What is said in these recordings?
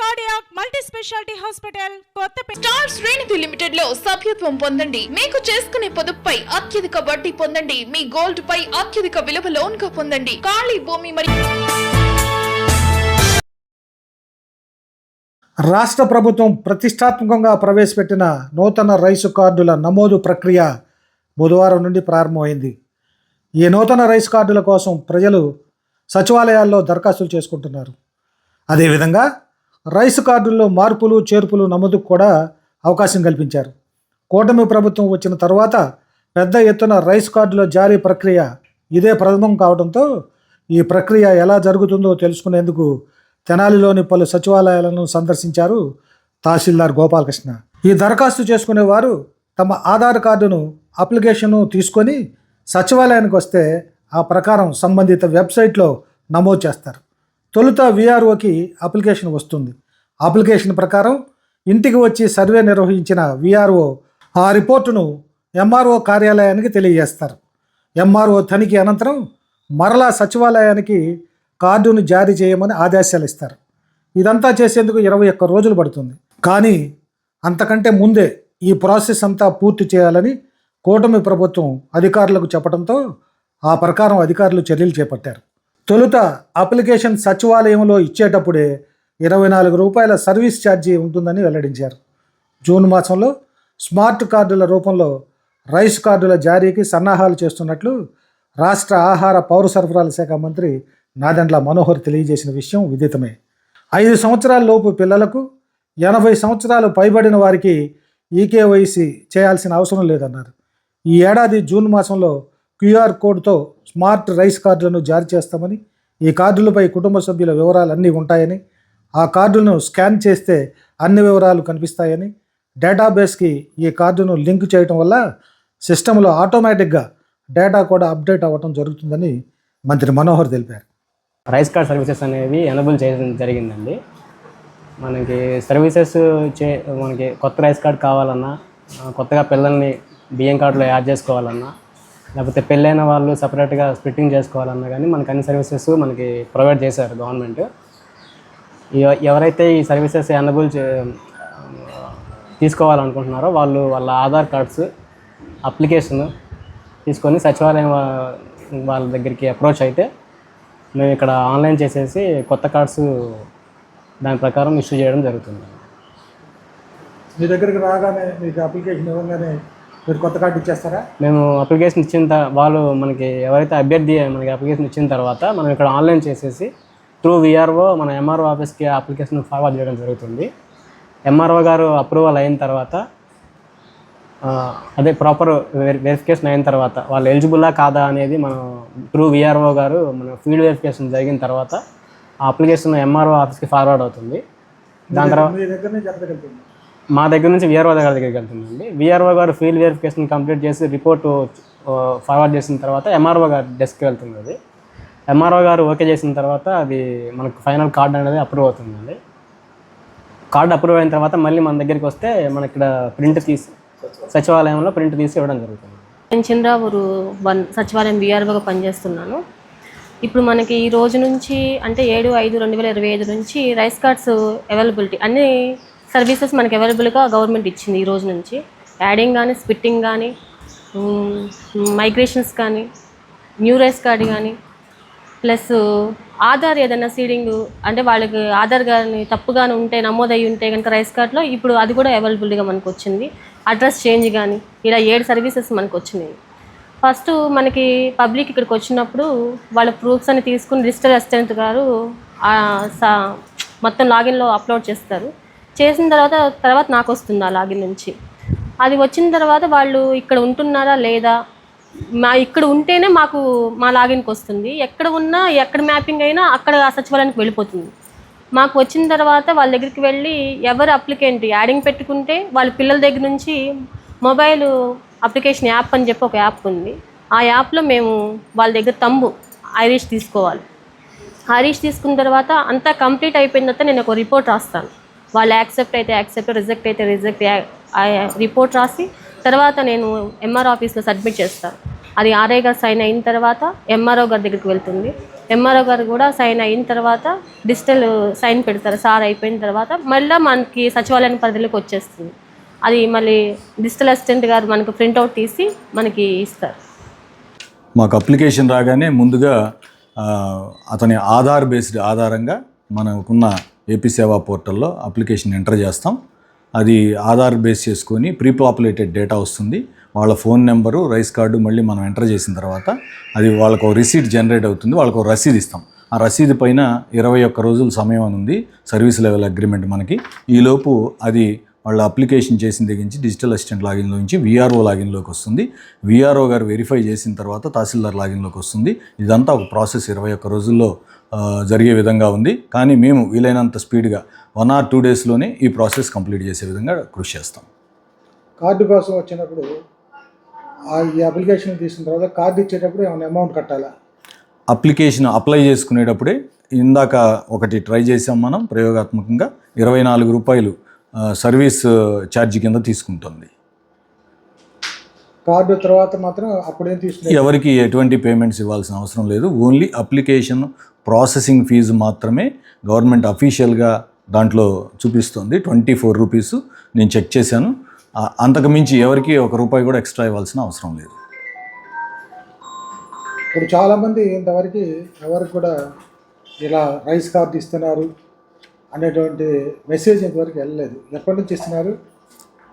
Cardiac multi speciality hospital Kothapeta star శ్రేణిధి లిమిటెడ్లో సభ్యత్వం పొందండి. మీకు చేసుకునే పొదుపుపై అత్యధిక వడ్డీ పొందండి. మీ గోల్డ్ పై అత్యధిక విలువ లోన్గా పొందండి. ఖాళీ భూమి మరియు రాష్ట్ర ప్రభుత్వం ప్రతిష్టాత్మకంగా ప్రవేశపెట్టిన నూతన రైసు కార్డుల నమోదు ప్రక్రియ బుధవారం నుండి ప్రారంభమైంది. ఈ నూతన రైస్ కార్డుల కోసం ప్రజలు సచివాలయాల్లో దరఖాస్తులు చేసుకుంటున్నారు. అదేవిధంగా రైస్ కార్డుల్లో మార్పులు చేర్పులు నమోదుకు కూడా అవకాశం కల్పించారు. కూటమి ప్రభుత్వం వచ్చిన తర్వాత పెద్ద ఎత్తున రైస్ కార్డుల జారీ ప్రక్రియ ఇదే ప్రథమం కావడంతో ఈ ప్రక్రియ ఎలా జరుగుతుందో తెలుసుకునేందుకు తెనాలిలోని పలు సచివాలయాలను సందర్శించారు తహసీల్దార్ గోపాలకృష్ణ. ఈ దరఖాస్తు చేసుకునేవారు తమ ఆధార్ కార్డును అప్లికేషను తీసుకొని సచివాలయానికి వస్తే ఆ ప్రకారం సంబంధిత వెబ్సైట్లో నమోదు చేస్తారు. తొలుత విఆర్ఓకి అప్లికేషన్ వస్తుంది. అప్లికేషన్ ప్రకారం ఇంటికి వచ్చి సర్వే నిర్వహించిన విఆర్ఓ ఆ రిపోర్టును ఎంఆర్ఓ కార్యాలయానికి తెలియజేస్తారు. ఎంఆర్ఓ తనిఖీ అనంతరం మరలా సచివాలయానికి కార్డును జారీ చేయమని ఆదేశాలు ఇస్తారు. ఇదంతా చేసేందుకు ఇరవై ఒక్క రోజులు పడుతుంది. కానీ అంతకంటే ముందే ఈ ప్రాసెస్ అంతా పూర్తి చేయాలని కూటమి ప్రభుత్వం అధికారులకు చెప్పడంతో ఆ ప్రకారం అధికారులు చర్యలు చేపట్టారు. తొలుత అప్లికేషన్ సచివాలయంలో ఇచ్చేటప్పుడే ఇరవై నాలుగు రూపాయల సర్వీస్ ఛార్జీ ఉంటుందని వెల్లడించారు. జూన్ మాసంలో స్మార్ట్ కార్డుల రూపంలో రైస్ కార్డుల జారీకి సన్నాహాలు చేస్తున్నట్లు రాష్ట్ర ఆహార పౌర సరఫరాల శాఖ మంత్రి నాదెండ్ల మనోహర్ తెలియజేసిన విషయం విదితమే. ఐదు సంవత్సరాల లోపు పిల్లలకు ఎనభై సంవత్సరాలు పైబడిన వారికి ఈకేవైసీ చేయాల్సిన అవసరం లేదన్నారు. ఈ ఏడాది జూన్ మాసంలో క్యూఆర్ కోడ్తో స్మార్ట్ రైస్ కార్డులను జారీ చేస్తామని ఈ కార్డులపై కుటుంబ సభ్యుల వివరాలు అన్నీ ఉంటాయని ఆ కార్డులను స్కాన్ చేస్తే అన్ని వివరాలు కనిపిస్తాయని డేటాబేస్కి ఈ కార్డును లింక్ చేయటం వల్ల సిస్టంలో ఆటోమేటిక్గా డేటా కూడా అప్డేట్ అవ్వటం జరుగుతుందని మంత్రి మనోహర్ తెలిపారు. రైస్ కార్డ్ సర్వీసెస్ అనేవి ఎనబుల్ చేయడం జరిగిందండి. మనకి సర్వీసెస్ చే మనకి కొత్త రైస్ కార్డ్ కావాలన్నా కొత్తగా పిల్లల్ని బియ్యం కార్డులో యాడ్ చేసుకోవాలన్నా లేకపోతే పెళ్ళైన వాళ్ళు సపరేట్గా స్ప్లిట్టింగ్ చేసుకోవాలన్నా కానీ మనకు అన్ని సర్వీసెస్ మనకి ప్రొవైడ్ చేశారు గవర్నమెంట్. ఎవరైతే ఈ సర్వీసెస్ ఎనబుల్ చే తీసుకోవాలనుకుంటున్నారో వాళ్ళు వాళ్ళ ఆధార్ కార్డ్స్ అప్లికేషన్ తీసుకొని సచివాలయం వాళ్ళ దగ్గరికి అప్రోచ్ అయితే మేము ఇక్కడ ఆన్లైన్ చేసేసి కొత్త కార్డ్స్ దాని ప్రకారం ఇష్యూ చేయడం జరుగుతుంది. మీ దగ్గరికి రాగానే మీకు అప్లికేషన్ ఇవ్వగానే మీరు కొత్త కార్డు ఇచ్చేస్తారా? మేము అప్లికేషన్ ఇచ్చిన వాళ్ళు మనకి ఎవరైతే అభ్యర్థి మనకి అప్లికేషన్ ఇచ్చిన తర్వాత మనం ఇక్కడ ఆన్లైన్ చేసేసి త్రూ విఆర్ఓ మన ఎంఆర్ఓ ఆఫీస్కి అప్లికేషన్ ఫార్వర్డ్ చేయడం జరుగుతుంది. ఎంఆర్ఓ గారు అప్రూవల్ అయిన తర్వాత అదే ప్రాపర్ వెరిఫికేషన్ అయిన తర్వాత వాళ్ళు ఎలిజిబుల్లా కాదా అనేది మనం త్రూ విఆర్ఓ గారు మన ఫీల్డ్ వెరిఫికేషన్ జరిగిన తర్వాత ఆ అప్లికేషన్ ఎంఆర్ఓ ఆఫీస్కి ఫార్వర్డ్ అవుతుంది. దాని తర్వాత మా దగ్గర నుంచి విఆర్ఓ గారి దగ్గరికి వెళ్తుందండి. విఆర్ఓ గారు ఫీల్డ్ వెరిఫికేషన్ కంప్లీట్ చేసి రిపోర్ట్ ఫార్వర్డ్ uh, చేసిన తర్వాత ఎంఆర్ఓ గారి డెస్క్కి వెళ్తుంది అది ఎంఆర్ఓ గారు ఓకే చేసిన తర్వాత అది మనకు ఫైనల్ కార్డ్ అనేది అప్రూవ్ అవుతుందండి. కార్డ్ అప్రూవ్ అయిన తర్వాత మళ్ళీ మన దగ్గరికి వస్తే మన ఇక్కడ ప్రింట్ తీసి సచివాలయంలో ప్రింట్ తీసి ఇవ్వడం జరుగుతుంది. నేను చంద్రావూరు వన్ సచివాలయం బీఆర్ఓగా పనిచేస్తున్నాను. ఇప్పుడు మనకి ఈ రోజు నుంచి అంటే ఏడు ఐదు రెండు వేల ఇరవై ఐదు నుంచి రైస్ కార్డ్స్ అవైలబిలిటీ అన్ని సర్వీసెస్ మనకి అవైలబుల్గా గవర్నమెంట్ ఇచ్చింది ఈ రోజు నుంచి. యాడింగ్ కానీ స్పిట్టింగ్ కానీ మైగ్రేషన్స్ కానీ న్యూ రైస్ కార్డ్ కానీ ప్లస్ ఆధార్ ఏదైనా సీడింగ్ అంటే వాళ్ళకి ఆధార్ కానీ తప్పుగానే ఉంటే నమోదయ్యి ఉంటే కనుక రైస్ కార్డ్లో ఇప్పుడు అది కూడా అవైలబుల్గా మనకు వచ్చింది. అడ్రస్ చేంజ్ కానీ ఇలా ఏడు సర్వీసెస్ మనకు వచ్చినాయి. ఫస్ట్ మనకి పబ్లిక్ ఇక్కడికి వచ్చినప్పుడు వాళ్ళ ప్రూఫ్స్ అని తీసుకుని రిజిస్టర్ అసిస్టెంట్ గారు సా- మొత్తం లాగిన్లో అప్లోడ్ చేస్తారు. చేసిన తర్వాత తర్వాత నాకు వస్తుంది ఆ లాగిన్ నుంచి. అది వచ్చిన తర్వాత వాళ్ళు ఇక్కడ ఉంటున్నారా లేదా? మా ఇక్కడ ఉంటేనే మాకు మా లాగిన్కి వస్తుంది. ఎక్కడ ఉన్నా ఎక్కడ మ్యాపింగ్ అయినా అక్కడ ఆ సచివాలయానికి వెళ్ళిపోతుంది. మాకు వచ్చిన తర్వాత వాళ్ళ దగ్గరికి వెళ్ళి ఎవరు అప్లికెంట్ యాడింగ్ పెట్టుకుంటే వాళ్ళ పిల్లల దగ్గర నుంచి మొబైల్ అప్లికేషన్ యాప్ అని చెప్పి ఒక యాప్ ఉంది. ఆ యాప్లో మేము వాళ్ళ దగ్గర తంబు ఐరిష్ తీసుకోవాలి. ఐరిష్ తీసుకున్న తర్వాత అంతా కంప్లీట్ అయిపోయిన తర్వాత నేను ఒక రిపోర్ట్ రాస్తాను. వాళ్ళు యాక్సెప్ట్ అయితే యాక్సెప్ట్ రిజెక్ట్ అయితే రిజెక్ట్ రిపోర్ట్ రాసి తర్వాత నేను ఎంఆర్ ఆఫీస్లో సబ్మిట్ చేస్తాను. అది ఆర్ఐ గారు సైన్ అయిన తర్వాత ఎంఆర్ఓ గారి దగ్గరికి వెళ్తుంది. ఎంఆర్ఓ గారు కూడా సైన్ అయిన తర్వాత డిజిటల్ సైన్ పెడతారు. సార్ అయిపోయిన తర్వాత మళ్ళీ మనకి సచివాలయం పరిధిలోకి వచ్చేస్తుంది. అది మళ్ళీ డిజిటల్ అసిస్టెంట్ గారు మనకు ప్రింట్అవుట్ తీసి మనకి ఇస్తారు. మాకు అప్లికేషన్ రాగానే ముందుగా అతని ఆధార్ బేస్డ్ ఆధారంగా మనకున్న ఏపీ సేవా పోర్టల్లో అప్లికేషన్ ఎంటర్ చేస్తాం. అది ఆధార్ బేస్ చేసుకొని ప్రీపాపులేటెడ్ డేటా వస్తుంది. వాళ్ళ ఫోన్ నెంబరు రైస్ కార్డు మళ్ళీ మనం ఎంటర్ చేసిన తర్వాత అది వాళ్ళకు రిసీట్ జనరేట్ అవుతుంది. వాళ్ళకు ఒక రసీదు ఇస్తాం. ఆ రసీదు పైన ఇరవై ఒక్క రోజుల సమయం అని ఉంది. సర్వీస్ లెవెల్ అగ్రిమెంట్ మనకి. ఈలోపు అది వాళ్ళ అప్లికేషన్ చేసిన దగ్గర నుంచి డిజిటల్ అసిస్టెంట్ లాగిన్లో నుంచి విఆర్ఓ లాగిన్లోకి వస్తుంది. విఆర్ఓ గారు వెరిఫై చేసిన తర్వాత తహసీల్దార్ లాగిన్లోకి వస్తుంది. ఇదంతా ఒక ప్రాసెస్ ఇరవై ఒక్క రోజుల్లో జరిగే విధంగా ఉంది. కానీ మేము వీలైనంత స్పీడ్గా వన్ ఆర్ టూ డేస్లోనే ఈ ప్రాసెస్ కంప్లీట్ చేసే విధంగా కృషి చేస్తాం. కార్డు కోసం వచ్చినప్పుడు ఈ అప్లికేషన్ తీసిన తర్వాత కార్డు ఇచ్చేటప్పుడు ఏమైనా అమౌంట్ కట్టాలా? అప్లికేషన్ అప్లై చేసుకునేటప్పుడే ఇందాక ఒకటి ట్రై చేసాం మనం ప్రయోగాత్మకంగా. ఇరవై నాలుగు రూపాయలు సర్వీస్ ఛార్జ్ కింద తీసుకుంటుంది. కార్డు తర్వాత మాత్రం అప్పుడేం తీసుకునే ఎవరికి ఎటువంటి పేమెంట్స్ ఇవ్వాల్సిన అవసరం లేదు. ఓన్లీ అప్లికేషన్ ప్రాసెసింగ్ ఫీజు మాత్రమే గవర్నమెంట్ అఫీషియల్గా దాంట్లో చూపిస్తుంది. ట్వంటీ ఫోర్ రూపీస్ నేను చెక్ చేశాను. ఆ, అంతకు మించి ఎవరికి ఒక రూపాయి కూడా ఎక్స్ట్రా ఇవ్వాల్సిన అవసరం లేదు. ఇప్పుడు చాలామంది ఇంతవరకు ఎవరికి కూడా ఇలా రైస్ కార్డు ఇస్తున్నారు. అనేటువంటి మెసేజ్ ఇంతవరకు వెళ్ళలేదు. ఎప్పటి నుంచి ఇస్తున్నారు?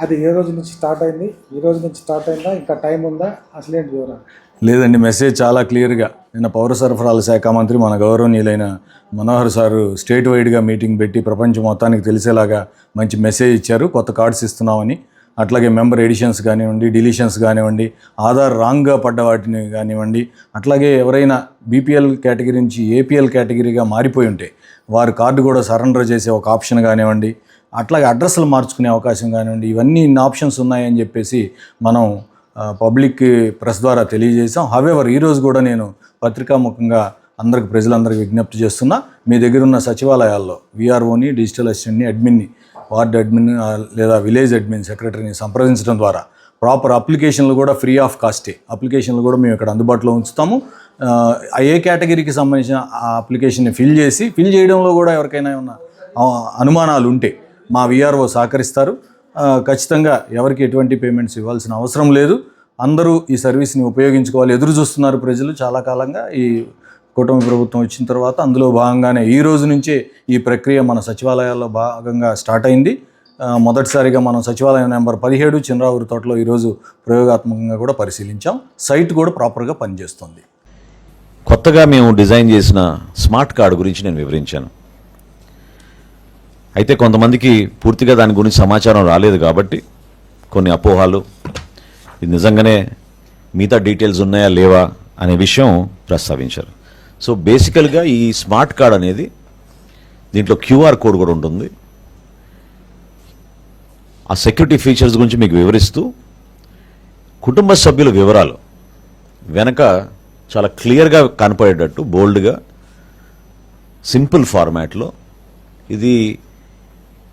అది ఏ రోజు నుంచి స్టార్ట్ అయింది? ఈ రోజు నుంచి స్టార్ట్ అయిందా? ఇంకా టైం ఉందా? అసలేంటి వివరాలు లేదండి మెసేజ్ చాలా క్లియర్గా నిన్న పౌర సరఫరాల శాఖ మంత్రి మన గౌరవనీయులైన మనోహర్ సారు స్టేట్ వైడ్గా మీటింగ్ పెట్టి ప్రపంచం మొత్తానికి తెలిసేలాగా మంచి మెసేజ్ ఇచ్చారు. కొత్త కార్డ్స్ ఇస్తున్నామని. అట్లాగే మెంబర్ ఎడిషన్స్ కానివ్వండి డిలీషన్స్ కానివ్వండి ఆధార్ రాంగ్గా పడ్డ వాటిని కానివ్వండి అట్లాగే ఎవరైనా బీపీఎల్ కేటగిరీ నుంచి ఏపీఎల్ కేటగిరీగా మారిపోయి ఉంటే వారు కార్డు కూడా సరెండర్ చేసే ఒక ఆప్షన్ కానివ్వండి అట్లాగే అడ్రస్లు మార్చుకునే అవకాశం కానివ్వండి ఇవన్నీ ఇన్ని ఆప్షన్స్ ఉన్నాయని చెప్పేసి మనం పబ్లిక్ ప్రెస్ ద్వారా తెలియజేశాం. హవెవర్ ఈరోజు కూడా నేను పత్రికాముఖంగా అందరికి ప్రజలందరికీ విజ్ఞప్తి చేస్తున్నా మీ దగ్గర ఉన్న సచివాలయాల్లో విఆర్ఓని డిజిటల్ అసిస్టెంట్ని అడ్మిన్ని వార్డ్ అడ్మిన్ లేదా విలేజ్ అడ్మిన్ సెక్రటరీని సంప్రదించడం ద్వారా ప్రాపర్ అప్లికేషన్లు కూడా ఫ్రీ ఆఫ్ కాస్టే. అప్లికేషన్లు కూడా మేము ఇక్కడ అందుబాటులో ఉంచుతాము. ఏ కేటగిరీకి సంబంధించిన ఆ అప్లికేషన్ని ఫిల్ చేసి ఫిల్ చేయడంలో కూడా ఎవరికైనా ఏమన్నా అనుమానాలు ఉంటే మా విఆర్ఓ సహకరిస్తారు. ఖచ్చితంగా ఎవరికి ఎటువంటి పేమెంట్స్ ఇవ్వాల్సిన అవసరం లేదు. అందరూ ఈ సర్వీస్ని ఉపయోగించుకోవాలి. ఎదురు చూస్తున్నారు ప్రజలు చాలా కాలంగా. ఈ కూటమి ప్రభుత్వం వచ్చిన తర్వాత అందులో భాగంగానే ఈ రోజు నుంచే ఈ ప్రక్రియ మన సచివాలయాల్లో భాగంగా స్టార్ట్ అయింది. మొదటిసారిగా మనం సచివాలయం నెంబర్ పదిహేడు చిన్నరావురి తోటలో ఈరోజు ప్రయోగాత్మకంగా కూడా పరిశీలించాం. సైట్ కూడా ప్రాపర్గా పనిచేస్తుంది. కొత్తగా మేము డిజైన్ చేసిన స్మార్ట్ కార్డు గురించి నేను వివరించాను. అయితే కొంతమందికి పూర్తిగా దాని గురించి సమాచారం రాలేదు కాబట్టి కొన్ని అపోహాలు. ఇది నిజంగానే మిగతా డీటెయిల్స్ ఉన్నాయా లేవా అనే విషయం ప్రస్తావించారు. సో బేసికల్గా ఈ స్మార్ట్ కార్డ్ అనేది దీంట్లో క్యూఆర్ కోడ్ కూడా ఉంటుంది. ఆ సెక్యూరిటీ ఫీచర్స్ గురించి మీకు వివరిస్తూ కుటుంబ సభ్యుల వివరాలు వెనక చాలా క్లియర్గా కనపడేటట్టు బోల్డ్గా సింపుల్ ఫార్మాట్లో ఇది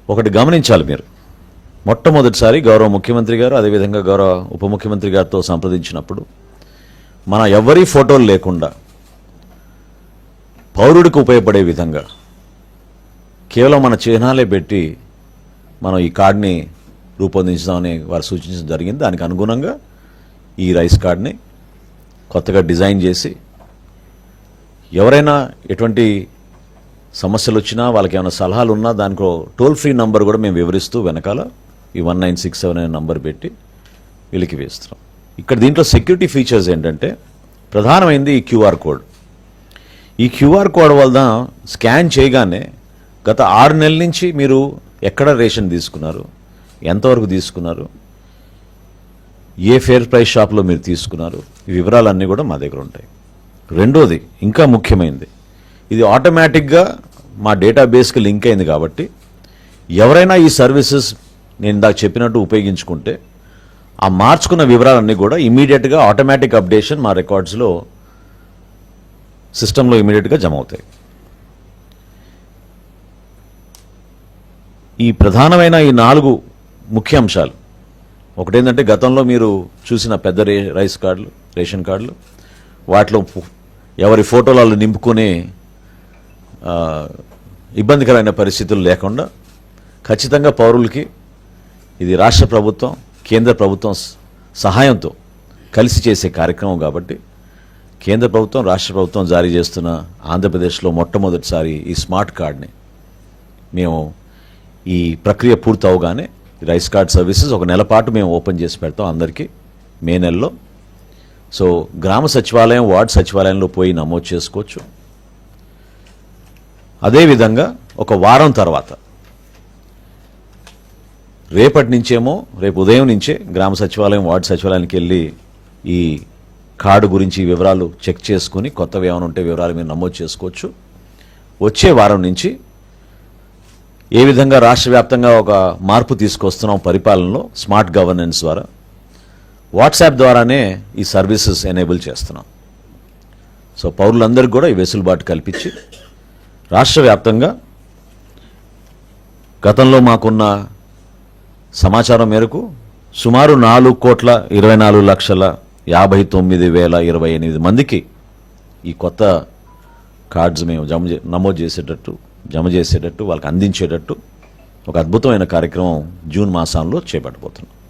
ఒకటి గమనించాలి మీరు. మొట్టమొదటిసారి గౌరవ ముఖ్యమంత్రి గారు అదేవిధంగా గౌరవ ఉప ముఖ్యమంత్రి గారితో సంప్రదించినప్పుడు మన ఎవరి ఫోటోలు లేకుండా పౌరుడికి ఉపయోగపడే విధంగా కేవలం మన చిహ్నాలే పెట్టి మనం ఈ కార్డ్ని రూపొందించుదామని వారు సూచించడం జరిగింది. దానికి అనుగుణంగా ఈ రైస్ కార్డ్ని కొత్తగా డిజైన్ చేసి ఎవరైనా ఎటువంటి సమస్యలు వచ్చినా వాళ్ళకి ఏమైనా సలహాలు ఉన్నా దానికో టోల్ ఫ్రీ నంబర్ కూడా మేము వివరిస్తూ వెనకాల ఈ వన్ నైన్ సిక్స్ సెవెన్ అనే నంబర్ పెట్టి వెలికి వేస్తున్నాం. ఇక్కడ దీంట్లో సెక్యూరిటీ ఫీచర్స్ ఏంటంటే ప్రధానమైంది ఈ క్యూఆర్ కోడ్. ఈ క్యూఆర్ కోడ్ వల్ల స్కాన్ చేయగానే గత ఆరు నెలల నుంచి మీరు ఎక్కడ రేషన్ తీసుకున్నారు? ఎంతవరకు తీసుకున్నారు? ఏ ఫేర్ ప్రైస్ షాప్లో మీరు తీసుకున్నారు? ఈ వివరాలన్నీ కూడా మా దగ్గర ఉంటాయి. రెండోది ఇంకా ముఖ్యమైనది ఇది ఆటోమేటిక్గా మా డేటాబేస్కి లింక్ అయింది కాబట్టి ఎవరైనా ఈ సర్వీసెస్ నేను ఇందాక చెప్పినట్టు ఉపయోగించుకుంటే ఆ మార్చుకున్న వివరాలన్నీ కూడా ఇమీడియట్గా ఆటోమేటిక్ అప్డేషన్ మా రికార్డ్స్లో సిస్టంలో ఇమీడియట్గా జమ అవుతాయి. ఈ ప్రధానమైన ఈ నాలుగు ముఖ్య అంశాలు ఒకటేంటంటే గతంలో మీరు చూసిన పెద్ద రే రైస్ కార్డులు రేషన్ కార్డులు వాటిలో ఫో- ఎవరి ఫోటోలు వాళ్ళు ఇబ్బందికరమైన పరిస్థితులు లేకుండా ఖచ్చితంగా పౌరులకి ఇది రాష్ట్ర ప్రభుత్వం కేంద్ర ప్రభుత్వం సహాయంతో కలిసి చేసే కార్యక్రమం కాబట్టి కేంద్ర ప్రభుత్వం రాష్ట్ర ప్రభుత్వం జారీ చేస్తున్న ఆంధ్రప్రదేశ్లో మొట్టమొదటిసారి ఈ స్మార్ట్ కార్డ్ని మేము ఈ ప్రక్రియ పూర్తి అవగానే రైస్ కార్డ్ సర్వీసెస్ ఒక నెల పాటు మేము ఓపెన్ చేసి పెడతాం అందరికీ మే నెలలో. సో గ్రామ సచివాలయం వార్డ్ సచివాలయంలో పోయి నమోదు చేసుకోవచ్చు. అదేవిధంగా ఒక వారం తర్వాత రేపటి నుంచేమో రేపు ఉదయం నుంచే గ్రామ సచివాలయం వార్డు సచివాలయానికి వెళ్ళి ఈ కార్డు గురించి వివరాలు చెక్ చేసుకుని కొత్తవి ఏమైనా ఉంటే వివరాలు మీరు నమోదు చేసుకోవచ్చు. వచ్చే వారం నుంచి ఏ విధంగా రాష్ట్ర వ్యాప్తంగా ఒక మార్పు తీసుకొస్తున్నాం పరిపాలనలో స్మార్ట్ గవర్నెన్స్ ద్వారా వాట్సాప్ ద్వారానే ఈ సర్వీసెస్ ఎనేబుల్ చేస్తున్నాం. సో పౌరులందరికీ కూడా ఈ వెసులుబాటు కల్పించి రాష్ట్ర వ్యాప్తంగా గతంలో మాకున్న సమాచారం మేరకు సుమారు నాలుగు కోట్ల ఇరవై నాలుగు లక్షల యాభై తొమ్మిది వేల ఇరవై ఎనిమిది మందికి ఈ కొత్త కార్డ్స్ మేము జమ చే- నమోదు చేసేటట్టు జమ చేసేటట్టు వాళ్ళకి అందించేటట్టు ఒక అద్భుతమైన కార్యక్రమం జూన్ మాసంలో చేపట్టబోతున్నాం.